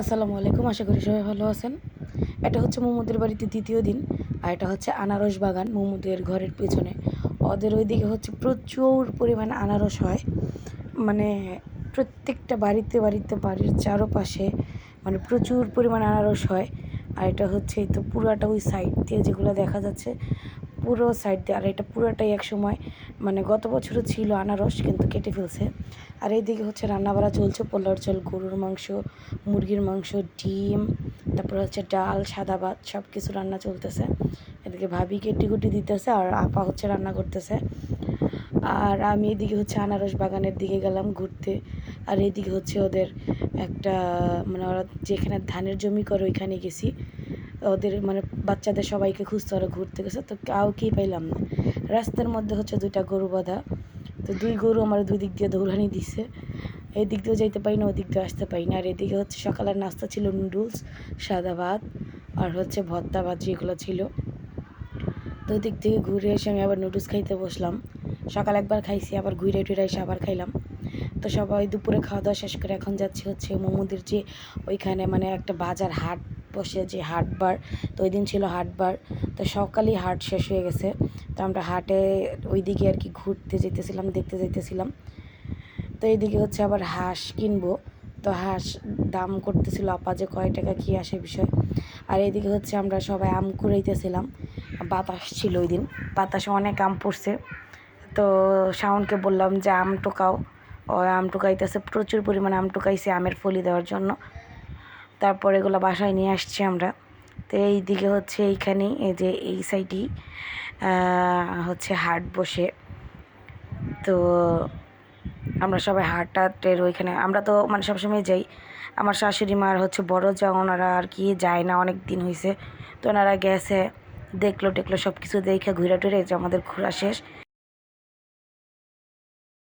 আসসালামু আলাইকুম, আশা করি সবাই ভালো আছেন। এটা হচ্ছে মোহাম্মদের বাড়িতে দ্বিতীয় দিন, আর এটা হচ্ছে আনারস বাগান মোহাম্মদের ঘরের পেছনে। ওদের ওইদিকে হচ্ছে প্রচুর পরিমাণে আনারস হয়। মানে প্রত্যেকটা বাড়িতে বাড়িতে বাড়ির চারপাশে মানে প্রচুর পরিমাণে আনারস হয়। আর এটা হচ্ছে এই তো পুরাটা ওই সাইড দিয়ে যেগুলো দেখা যাচ্ছে, পুরো সাইড দিয়ে। আর এটা পুরোটাই এক সময় মানে গত বছরও ছিল আনারস, কিন্তু কেটে ফেলছে। আর এইদিকে হচ্ছে রান্নাবাড়া চলছে পোলার চল, গরুর মাংস, মুরগির মাংস, ডিম, তারপরে হচ্ছে ডাল, সাদা ভাত সব কিছু রান্না চলতেছে। এদিকে ভাবি কেটে কুটি দিতেছে, আর আপা হচ্ছে রান্না করতেছে। আর আমি এদিকে হচ্ছে আনারস বাগানের দিকে গেলাম ঘুরতে। আর এদিকে হচ্ছে ওদের একটা মানে ওরা যেখানে ধানের জমি করে ওইখানে গেছি। ওদের মানে বাচ্চাদের সবাইকে খুঁজতে ওরা ঘুরতে গেছে, তো কাউকেই পাইলাম না। রাস্তার মধ্যে হচ্ছে দুইটা গরু বাঁধা। তো দুই গরু আমার দুই দিক দিয়ে দৌড়ানি দিছে। এই দিক দিয়েও যাইতে পারি না ওই দিক দিয়ে আসতে পারি না। আর এদিকে হচ্ছে সকালের নাস্তা ছিল নুডলস, সাদা ভাত, আর হচ্ছে ভর্তা ভাত যেগুলো ছিল। তো ওই দিক থেকে ঘুরে এসে আমি আবার নুডলস খাইতে বসলাম। সকাল একবার খাইছি, আবার ঘুরে টুরে এসে আবার খাইলাম। তো সবাই দুপুরে খাওয়া দাওয়া শেষ করে এখন যাচ্ছি হচ্ছে মোমোদের যে ওইখানে মানে একটা বাজার হাট বসে যে হাটবার তো ওই দিন ছিল হাটবার তো সকালেই হাট শেষ হয়ে গেছে। তো আমরা হাটে ওই দিকে আর কি ঘুরতে যেতেছিলাম, দেখতে যেতেছিলাম তো এইদিকে হচ্ছে আবার হাঁস কিনবো। তো হাঁস দাম করতেছিল আপা যে কয় টাকা কী আসে বিষয়। আর এইদিকে হচ্ছে আমরা সবাই আম কুড়াইতেছিলাম। বাতাস ছিল ওই দিন। বাতাসে অনেক আম পড়ছে। তো শাওনকে বললাম যে আম টোকাও। ও আম টোকাইতেছে, প্রচুর পরিমাণে আম টোকাইছে আমের ফলি দেওয়ার জন্য। তারপর এগুলো বাসায় নিয়ে আসছি আমরা। তো এই দিকে হচ্ছে এইখানেই, এই যে এই সাইডেই হচ্ছে হাট বসে। তো আমরা সবাই হাট টাটের ওইখানে, আমরা তো মানে সবসময় যাই। আমার শাশুড়ি মার হচ্ছে বড় যা, ওনারা আর কি যায় না, অনেক দিন হয়েছে তো ওনারা গেছে, দেখল টেকলো সব কিছু দেখে ঘুরে টুরে যে আমাদের ঘোরা শেষ।